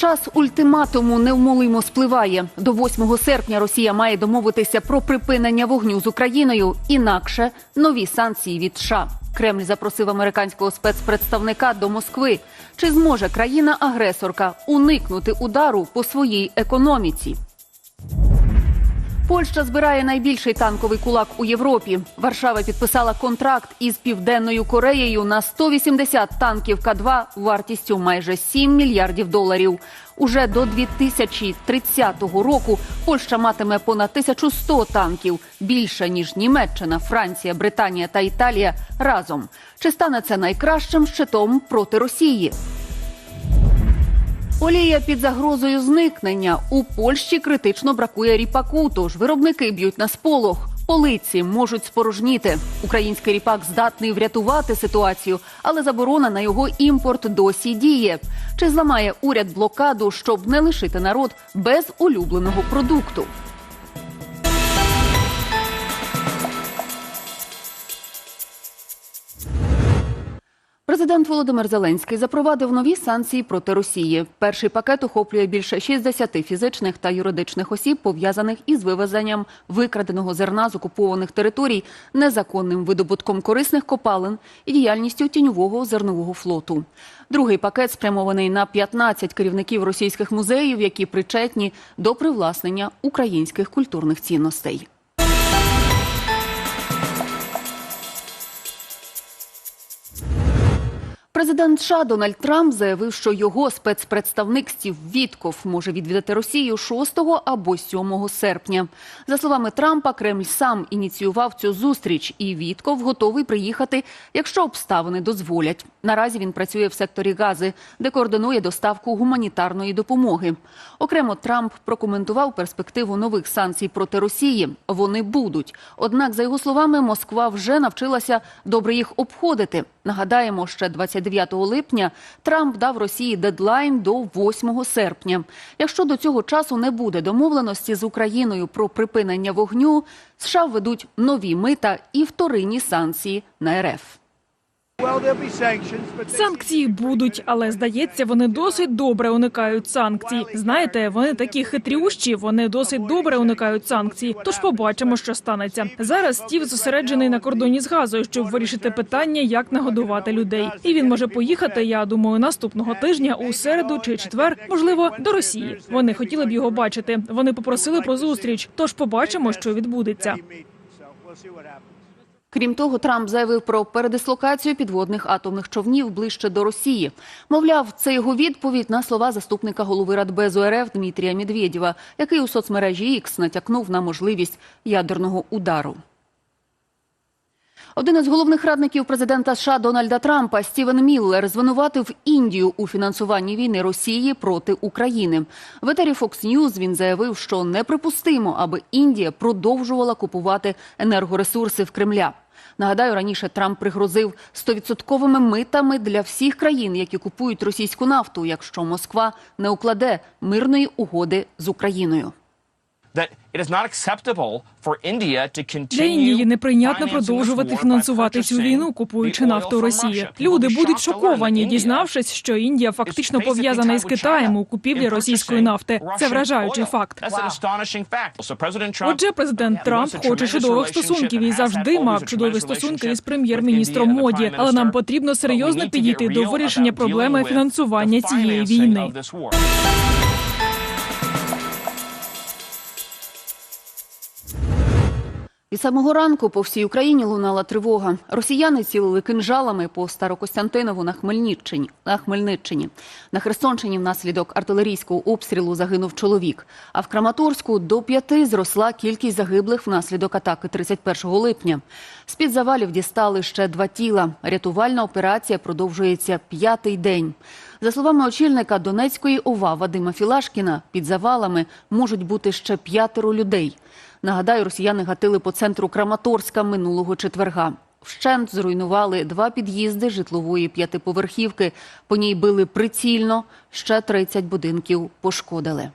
Час ультиматуму невмолимо спливає. До 8 серпня Росія має домовитися про припинення вогню з Україною. Інакше нові санкції від США. Кремль запросив американського спецпредставника до Москви. Чи зможе країна-агресорка уникнути удару по своїй економіці? Польща збирає найбільший танковий кулак у Європі. Варшава підписала контракт із південною Кореєю на 180 танків К-2 вартістю майже 7 мільярдів доларів. Уже до 2030 року Польща матиме понад 1100 танків більше ніж Німеччина, Франція, Британія та Італія разом. Чи стане це найкращим щитом проти Росії? Олія під загрозою зникнення. У Польщі критично бракує ріпаку, тож виробники б'ють на сполох. Полиці можуть спорожніти. Український ріпак здатний врятувати ситуацію, але заборона на його імпорт досі діє. Чи зламає уряд блокаду, щоб не лишити народ без улюбленого продукту? Президент Володимир Зеленський запровадив нові санкції проти Росії. Перший пакет охоплює більше 60 фізичних та юридичних осіб, пов'язаних із вивезенням викраденого зерна з окупованих територій, незаконним видобутком корисних копалин і діяльністю тіньового зернового флоту. Другий пакет спрямований на 15 керівників російських музеїв, які причетні до привласнення українських культурних цінностей. Президент США Дональд Трамп заявив, що його спецпредставник Стів Вітков може відвідати Росію 6 або 7 серпня. За словами Трампа, Кремль сам ініціював цю зустріч, і Вітков готовий приїхати, якщо обставини дозволять. Наразі він працює в секторі Гази, де координує доставку гуманітарної допомоги. Окремо Трамп прокоментував перспективу нових санкцій проти Росії. Вони будуть. Однак, за його словами, Москва вже навчилася добре їх обходити. Нагадаємо, ще 29 липня Трамп дав Росії дедлайн до 8 серпня. Якщо до цього часу не буде домовленості з Україною про припинення вогню, США введуть нові мита і вторинні санкції на РФ. Санкції будуть, але здається, вони досить добре уникають санкцій. Знаєте, вони такі хитрющі, вони досить добре уникають санкцій. Тож побачимо, що станеться. Зараз Стів зосереджений на кордоні з газою, щоб вирішити питання, як нагодувати людей. І він може поїхати. Я думаю, наступного тижня у середу чи четвер, можливо, до Росії. Вони хотіли б його бачити. Вони попросили про зустріч. Тож побачимо, що відбудеться. Крім того, Трамп заявив про передислокацію підводних атомних човнів ближче до Росії. Мовляв, це його відповідь на слова заступника голови Радбезу РФ Дмитрія Медведєва, який у соцмережі X натякнув на можливість ядерного удару. Один із головних радників президента США Дональда Трампа Стівен Міллер звинуватив Індію у фінансуванні війни Росії проти України. В етері Fox News він заявив, що неприпустимо, аби Індія продовжувала купувати енергоресурси в Кремля. Нагадаю, раніше Трамп пригрозив стовідсотковими митами для всіх країн, які купують російську нафту, якщо Москва не укладе мирної угоди з Україною. Для Індії неприйнятно продовжувати фінансувати цю війну, купуючи нафту Росії. Люди будуть шоковані, дізнавшись, що Індія фактично пов'язана із Китаєм у купівлі російської нафти. Це вражаючий факт. Отже, президент Трамп хоче чудових стосунків і завжди мав чудові стосунки із прем'єр-міністром Моді. Але нам потрібно серйозно підійти до вирішення проблеми фінансування цієї війни. Від самого ранку по всій Україні лунала тривога. Росіяни цілили кинжалами по Старокостянтинову на Хмельниччині. На Хмельниччині. На Херсонщині внаслідок артилерійського обстрілу загинув чоловік. А в Краматорську до п'яти зросла кількість загиблих внаслідок атаки 31 липня. З-під завалів дістали ще два тіла. Рятувальна операція продовжується п'ятий день. За словами очільника Донецької ОВА Вадима Філашкіна, під завалами можуть бути ще п'ятеро людей. Нагадаю, росіяни гатили по центру Краматорська минулого четверга. Вщент зруйнували два під'їзди житлової п'ятиповерхівки. По ній били прицільно, ще 30 будинків пошкодили.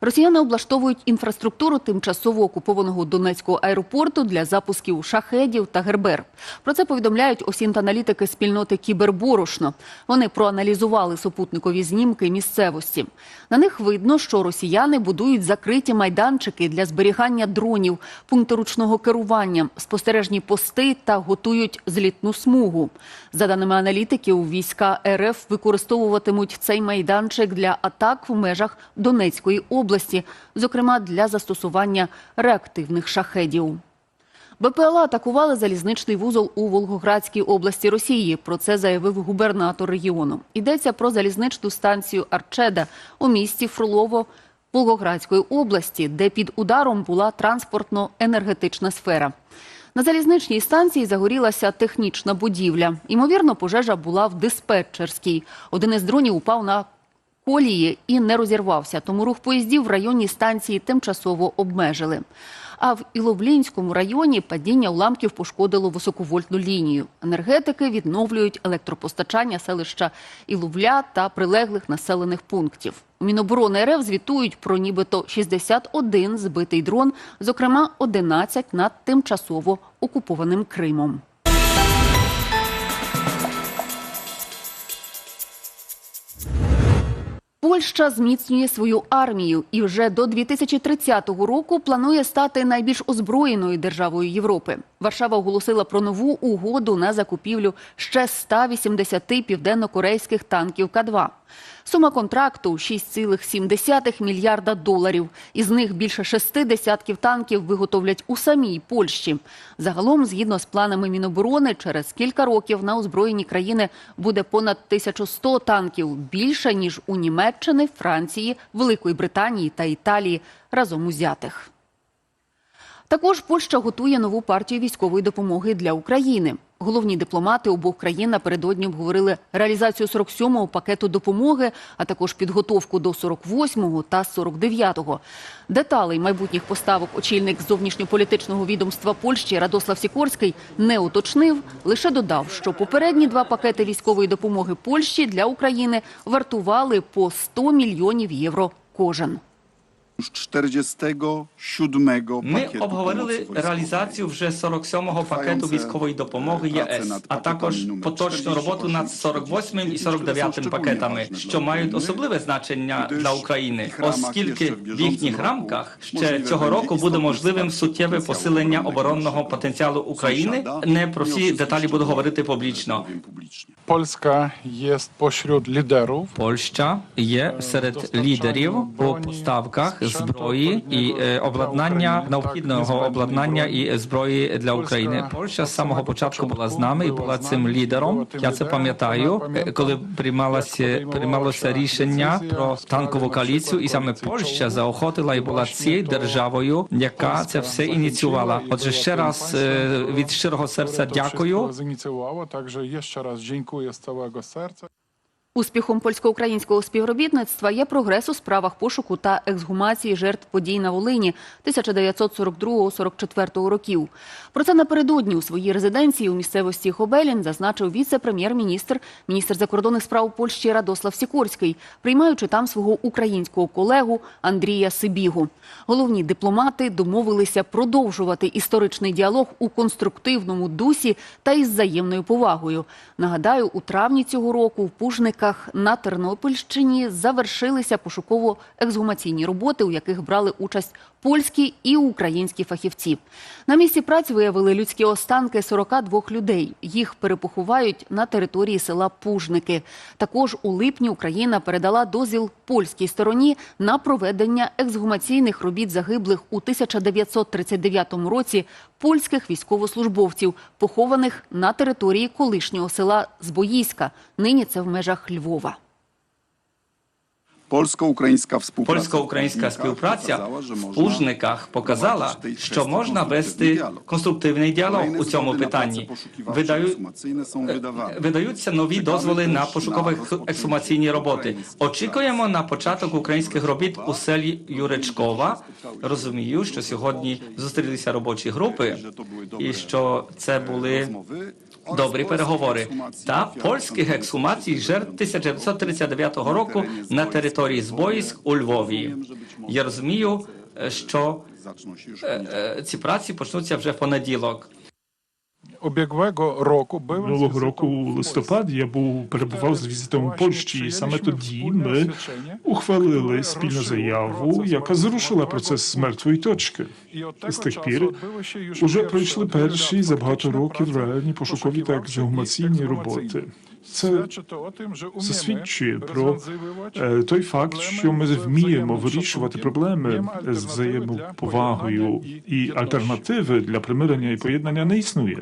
Росіяни облаштовують інфраструктуру тимчасово окупованого Донецького аеропорту для запусків шахедів та гербер. Про це повідомляють осінт-аналітики спільноти Кіберборошно. Вони проаналізували супутникові знімки місцевості. На них видно, що росіяни будують закриті майданчики для зберігання дронів, пункти ручного керування, спостережні пости та готують злітну смугу. За даними аналітиків, війська РФ використовуватимуть цей майданчик для атак в межах Донецької області, зокрема для застосування реактивних шахедів. БПЛА атакували залізничний вузол у Волгоградській області Росії. Про це заявив губернатор регіону. Йдеться про залізничну станцію Арчеда у місті Фролово Волгоградської області, де під ударом була транспортно-енергетична сфера. На залізничній станції загорілася технічна будівля. Ймовірно, пожежа була в диспетчерській. Один із дронів упав на колії і не розірвався, тому рух поїздів в районі станції тимчасово обмежили. А в Іловлінському районі падіння уламків пошкодило високовольтну лінію. Енергетики відновлюють електропостачання селища Іловля та прилеглих населених пунктів. Міноборони РФ звітують про нібито 61 збитий дрон, зокрема 11 над тимчасово окупованим Кримом. Польща зміцнює свою армію і вже до 2030 року планує стати найбільш озброєною державою Європи. Варшава оголосила про нову угоду на закупівлю ще 180 південно-корейських танків К-2. Сума контракту 6,7 мільярда доларів. Із них більше шести десятків танків виготовлять у самій Польщі. Загалом, згідно з планами Міноборони, через кілька років на озброєні країни буде понад 1100 танків, більше ніж у Німеччини, Франції, Великої Британії та Італії разом узятих. Також Польща готує нову партію військової допомоги для України. Головні дипломати обох країн напередодні обговорили реалізацію 47-го пакету допомоги, а також підготовку до 48-го та 49-го. Деталей майбутніх поставок очільник зовнішньополітичного відомства Польщі Радослав Сікорський не уточнив, лише додав, що попередні два пакети військової допомоги Польщі для України вартували по 100 мільйонів євро кожен. Już 47 Ми обговорили реалізацію вже 47-го пакету військової допомоги ЄС, а також поточну роботу над 48-м і 49-м пакетами, що мають особливе значення для України, оскільки в їхніх рамках ще цього року буде можливим суттєве посилення оборонного потенціалу України. Не про всі деталі буду говорити публічно. Polska jest pośród liderów. Польща є серед лідерів по поставках зброї і е, обладнання необхідного обладнання і зброї для України. Польща з самого початку була з нами і була цим лідером. Я це пам'ятаю, е, коли приймалося приймалося рішення про танкову коаліцію, і саме Польща заохотила і була цією державою, яка це все ініціювала. Отже, ще раз е, від щирого серця дякую. zainicjowało, także jeszcze raz dziękuję z całego serca. Успіхом польсько-українського співробітництва є прогрес у справах пошуку та ексгумації жертв подій на Волині 1942-44 років. Про це напередодні у своїй резиденції у місцевості Хобелін зазначив віце-прем'єр-міністр, міністр закордонних справ Польщі Радослав Сікорський, приймаючи там свого українського колегу Андрія Сибігу. Головні дипломати домовилися продовжувати історичний діалог у конструктивному дусі та із взаємною повагою. Нагадаю, у травні цього року в Пужниках на Тернопільщині завершилися пошуково-ексгумаційні роботи, у яких брали участь польські і українські фахівці. На місці праці виявили людські останки 42 людей. Їх перепоховають на території села Пужники. Також у липні Україна передала дозвіл польській стороні на проведення ексгумаційних робіт загиблих у 1939 році польських військовослужбовців, похованих на території колишнього села Збоїська. Нині це в межах Львова. Польсько-українська співпраця співпраця в можна Пужниках показала, що можна вести конструктивний діалог у цьому питанні. Видаю, wydawane. видаються нові дозволи на пошукові ексхумаційні роботи. Очікуємо на початок українських робіт у селі Юричкова. Розумію, що сьогодні зустрілися робочі групи, і що це були добрі переговори та польських ексхумацій жертв 1939 року на території Збоїськ у Львові. Я розумію, е, що е, е, ці праці почнуться вже в понеділок. Ubiegłego року Минулого року у листопаді я був перебував з візитом у Польщі, і саме тоді ми ухвалили спільну заяву, яка зрушила процес з мертвої точки. З тих пір уже пройшли перші за багато років реальні пошукові та ексгумаційні роботи. Це засвідчує про е, той факт, що ми вміємо вирішувати проблеми з взаємоповагою, і альтернативи для примирення і поєднання не існує.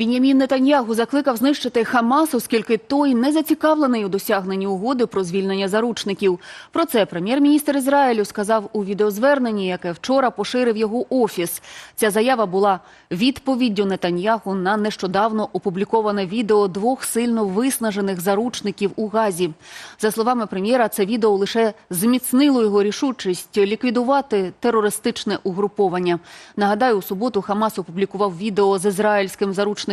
Бінямін Нетаньягу закликав знищити Хамас, оскільки той не зацікавлений у досягненні угоди про звільнення заручників. Про це прем'єр-міністр Ізраїлю сказав у відеозверненні, яке вчора поширив його офіс. Ця заява була відповіддю Нетаньягу на нещодавно опубліковане відео двох сильно виснажених заручників у Газі. За словами прем'єра, це відео лише зміцнило його рішучість ліквідувати терористичне угруповання. Нагадаю, у суботу Хамас опублікував відео з ізраїльським заручником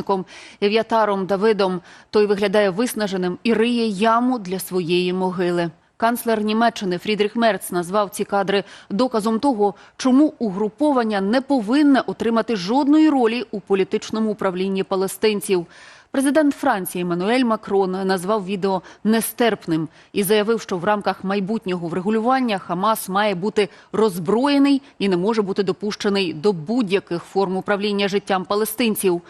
Ев'ятаром Давидом. Той виглядає виснаженим і риє яму для своєї могили. Канцлер Німеччини Фрідріх Мерц назвав ці кадри доказом того, чому угруповання не повинне отримати жодної ролі у політичному управлінні палестинців. Президент Франції Еммануель Макрон назвав відео нестерпним і заявив, що в рамках майбутнього врегулювання Хамас має бути роззброєний і не може бути допущений до будь-яких форм управління життям палестинців.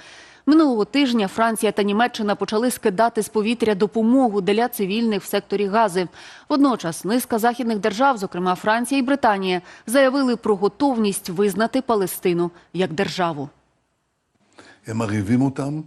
Минулого тижня Франція та Німеччина почали скидати з повітря допомогу для цивільних в секторі гази. Водночас низка західних держав, зокрема Франція і Британія, заявили про готовність визнати Палестину як державу. Ем Ми там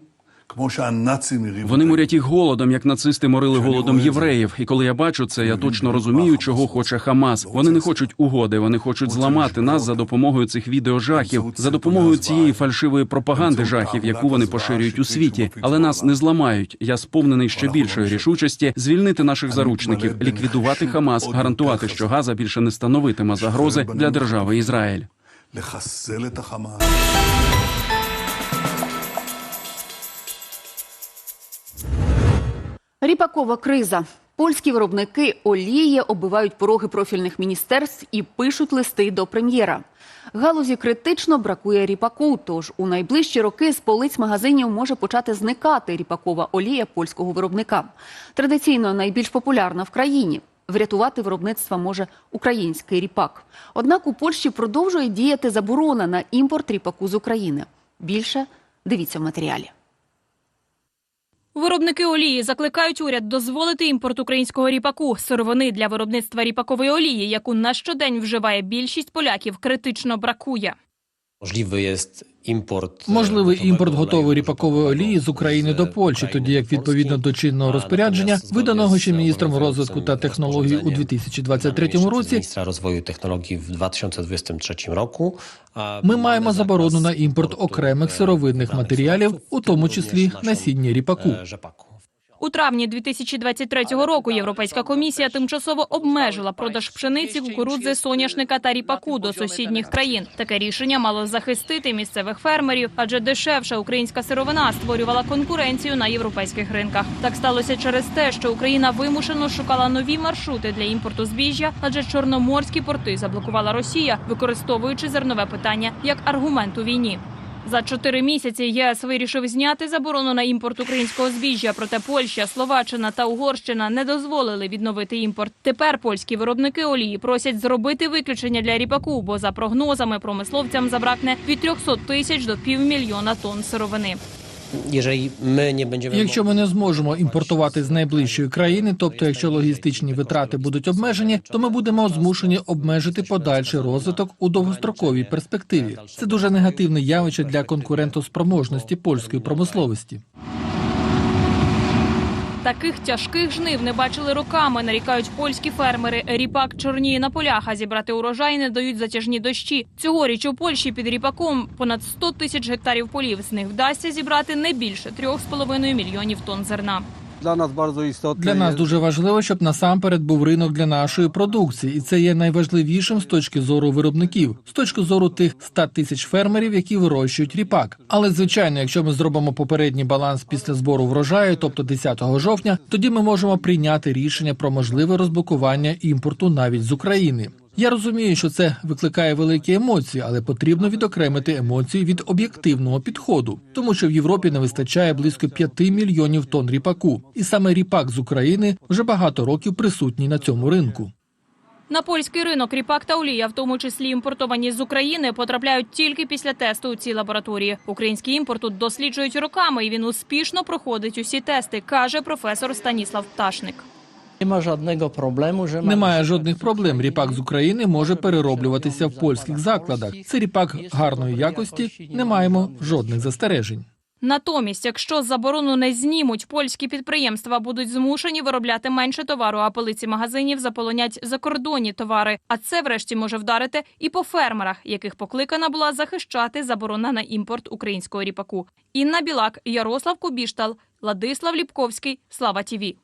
вони морять їх голодом, як нацисти морили голодом євреїв. І коли я бачу це, я точно розумію, чого хоче Хамас. Вони не хочуть угоди, вони хочуть зламати нас за допомогою цих відеожахів, за допомогою цієї фальшивої пропаганди жахів, яку вони поширюють у світі. Але нас не зламають. Я сповнений ще більшої рішучості звільнити наших заручників, ліквідувати Хамас, гарантувати, що Газа більше не становитиме загрози для держави Ізраїль. Ріпакова криза. Польські виробники олії оббивають пороги профільних міністерств і пишуть листи до прем'єра. Галузі критично бракує ріпаку, тож у найближчі роки з полиць магазинів може почати зникати ріпакова олія польського виробника. Традиційно найбільш популярна в країні. Врятувати виробництва може український ріпак. Однак у Польщі продовжує діяти заборона на імпорт ріпаку з України. Більше дивіться в матеріалі. Виробники олії закликають уряд дозволити імпорт українського ріпаку. Сировини для виробництва ріпакової олії, яку на щодень вживає більшість поляків, критично бракує. Можливий є імпорт Можливий імпорт готової ріпакової олії з України до Польщі, тоді як відповідно до чинного розпорядження, виданого ще міністром розвитку та технологій у 2023 році, міністра розвою технологій в 2023 року. ми маємо заборону на імпорт окремих сировинних матеріалів, у тому числі насіння ріпаку. У травні 2023 року Європейська комісія тимчасово обмежила продаж пшениці, кукурудзи, соняшника та ріпаку до сусідніх країн. Таке рішення мало захистити місцевих фермерів, адже дешевша українська сировина створювала конкуренцію на європейських ринках. Так сталося через те, що Україна вимушено шукала нові маршрути для імпорту збіжжя, адже чорноморські порти заблокувала Росія, використовуючи зернове питання як аргумент у війні. За чотири місяці ЄС вирішив зняти заборону на імпорт українського збіжжя. Проте Польща, Словаччина та Угорщина не дозволили відновити імпорт. Тепер польські виробники олії просять зробити виключення для ріпаку, бо за прогнозами промисловцям забракне від 300 тисяч до півмільйона тонн сировини. Якщо ми не зможемо імпортувати з найближчої країни, тобто якщо логістичні витрати будуть обмежені, то ми будемо змушені обмежити подальший розвиток у довгостроковій перспективі. Це дуже негативне явище для конкурентоспроможності польської промисловості. Таких тяжких жнив не бачили роками. Нарікають польські фермери. Ріпак чорніє на полях, а зібрати урожай не дають затяжні дощі. Цьогоріч у Польщі під ріпаком понад 100 тисяч гектарів полів. З них вдасться зібрати не більше 3,5 мільйонів тонн зерна. Dla nas bardzo istotne Для нас дуже важливо, щоб насамперед був ринок для нашої продукції, і це є найважливішим з точки зору виробників, з точки зору тих 100 тисяч фермерів, які вирощують ріпак. Але звичайно, якщо ми зробимо попередній баланс після збору врожаю, тобто 10 жовтня, тоді ми можемо прийняти рішення про можливе розблокування імпорту навіть з України. Я розумію, що це викликає великі емоції, але потрібно відокремити емоції від об'єктивного підходу, тому що в Європі не вистачає близько 5 мільйонів тонн ріпаку, і саме ріпак з України вже багато років присутній на цьому ринку. На польський ринок ріпак та олія, в тому числі імпортовані з України, потрапляють тільки після тесту у цій лабораторії. Український імпорт тут досліджують роками, і він успішно проходить усі тести, каже професор Станіслав Пташник. Ma żadnego problemu, że Немає жодних проблем. Ріпак з України може перероблюватися в польських закладах. Це ріпак гарної якості. Не маємо жодних застережень. Натомість, якщо заборону не знімуть, польські підприємства будуть змушені виробляти менше товару, а полиці магазинів заполонять закордонні товари. А це, врешті, може вдарити і по фермерах, яких покликана була захищати заборона на імпорт українського ріпаку. Інна Білак, Ярослав Кубіштал, Ладислав Ліпковський, Слава Тіві.